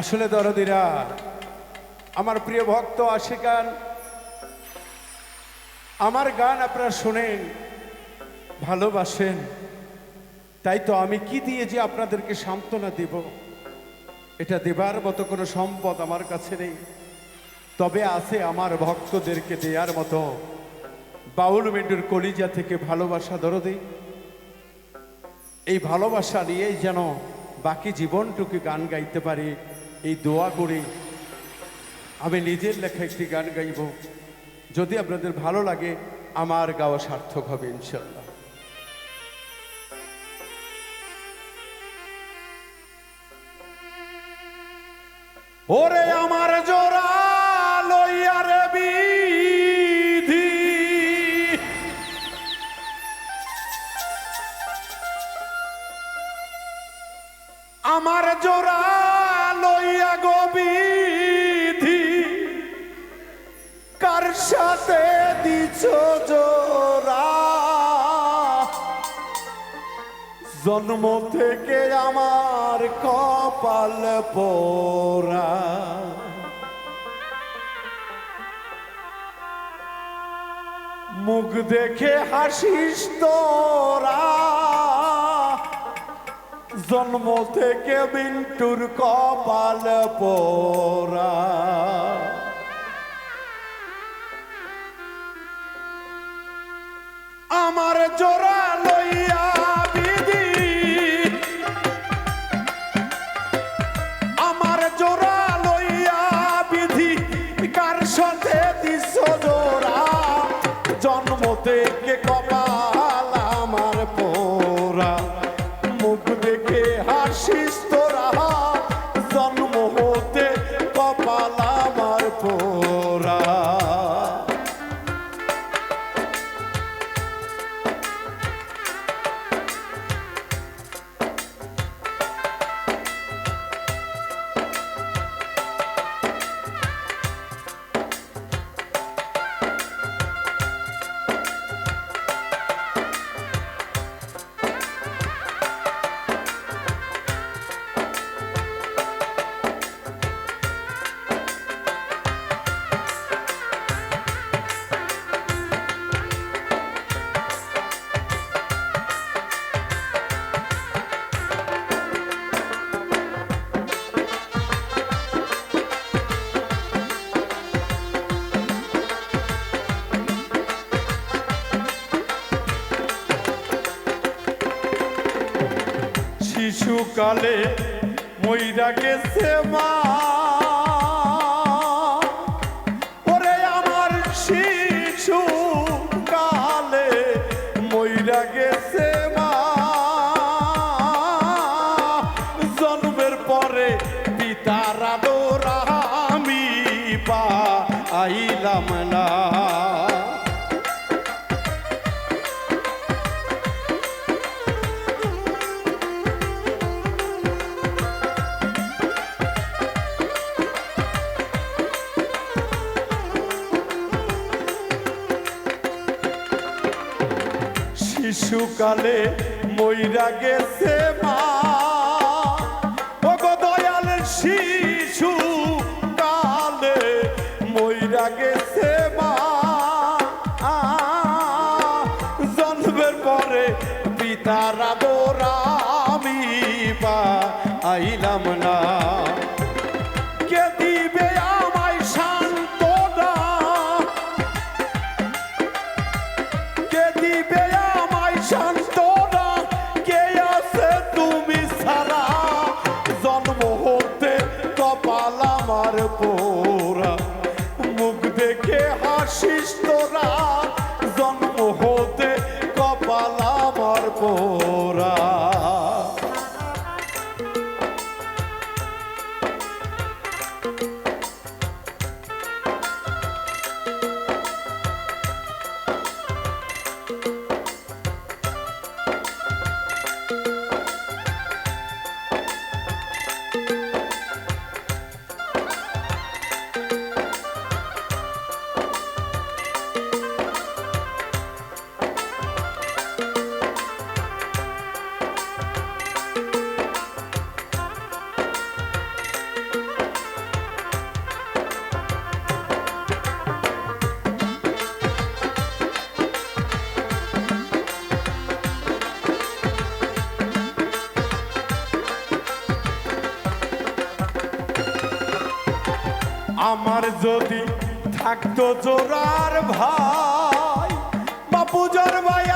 আসলে দরদিরা, আমার প্রিয় ভক্ত আসে আশিকান, আমার গান আপনারা শোনেন ভালোবাসেন। তাই তো আমি কি দিয়ে যে আপনাদেরকে সান্ত্বনা দেব? এটা দেবার মতো কোনো সম্পদ আমার কাছে নেই। তবে আছে আমার ভক্তদেরকে দেওয়ার মতো বাউল মেন্ডুর কলিজা থেকে ভালোবাসা দরদি। এই ভালোবাসা নিয়েই যেন বাকি জীবনটুকু গান গাইতে পারি। এই দোয়া করে আমি নিজের লেখা একটি গান গাইব। যদি আপনাদের ভালো লাগে, আমার গাওয়া সার্থক হবে ইনশাল্লাহ ওরে আমার জোড়া জোড়া জন্ম থেকে আমার কপাল পোরা মুখ দেখে হাসিস তোরা। জন্ম থেকে বিন্টুর কপাল পোরা আমার জোড়া লইয়া শিশুকালে মইরা গেছে মা। ওরে আমার শিশু কালে মইরা গেছে মা। জন্মের পরে পিতার আদরা আমি পা আইলাম না। শিশুকালে মইরা গেছে মা। দয়াল শিশু কালে মইরা গেছে মা। জন্মের পরে পিতার আদরা আমি পা আইলাম আমার পোরা আমার যদি থাকতো জোরার ভাই বাপুজর ভাই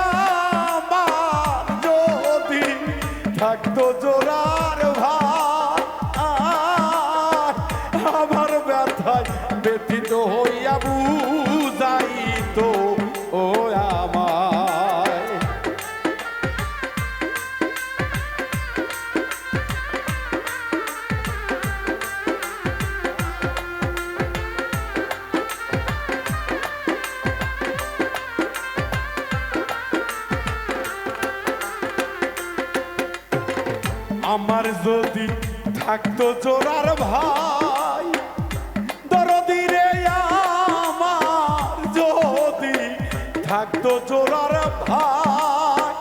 যদি থাকতো চোরার ভাই, দরদি রে আমার, যদি থাকতো চোরার ভাই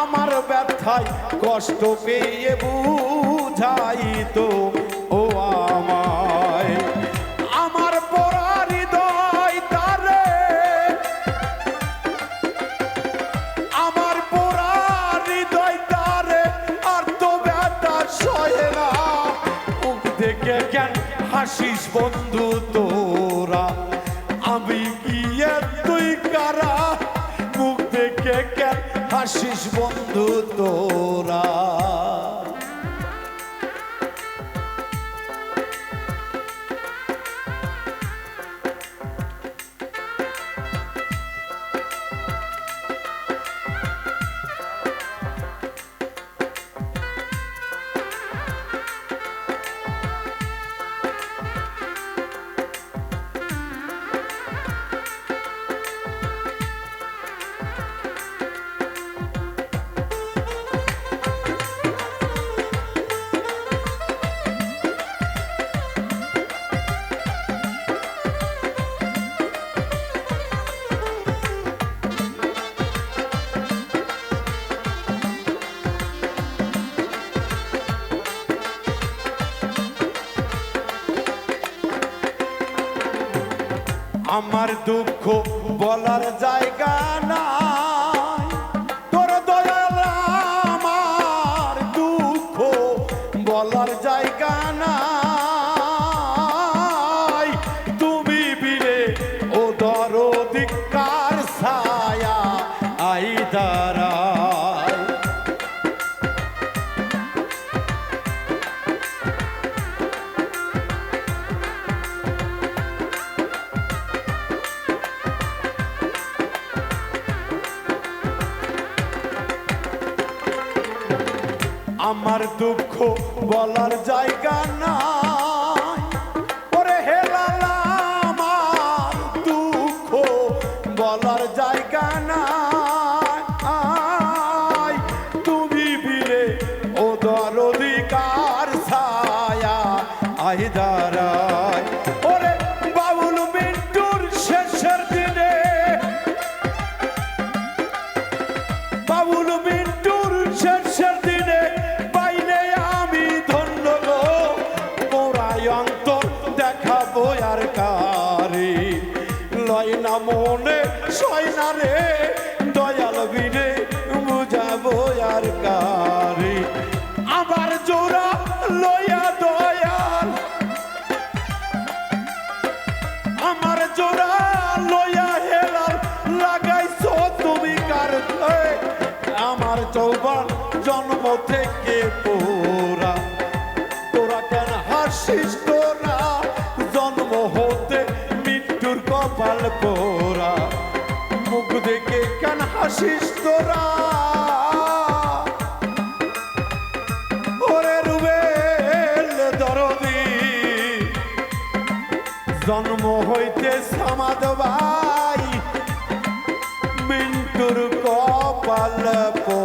আমার ব্যথায় কষ্ট পেয়ে বুঝাইতো। ও দেখে কেন হাসিস বন্ধু তোরা। আমি গিয়ে তুই কারা? মুখ দেখে কেন হাসিস বন্ধু তোরা। আমার দুঃখ বলার জায়গা নাই। দুঃখ বলার জায়গা নাই মনে সয় না রে, দয়াল বিরে বুঝাবো আর কারে আবার জোড়া লয়া দয়াল, আমার জোড়া লয়া হেলাল, লাগাইছো তুমি কার? আমার চৌবান জন্ম থেকে পোরা তোরা কেন হাসিস হাসিস তোরা। জন্ম হইতে সমাদ ভাই মিন্টুর কপাল পো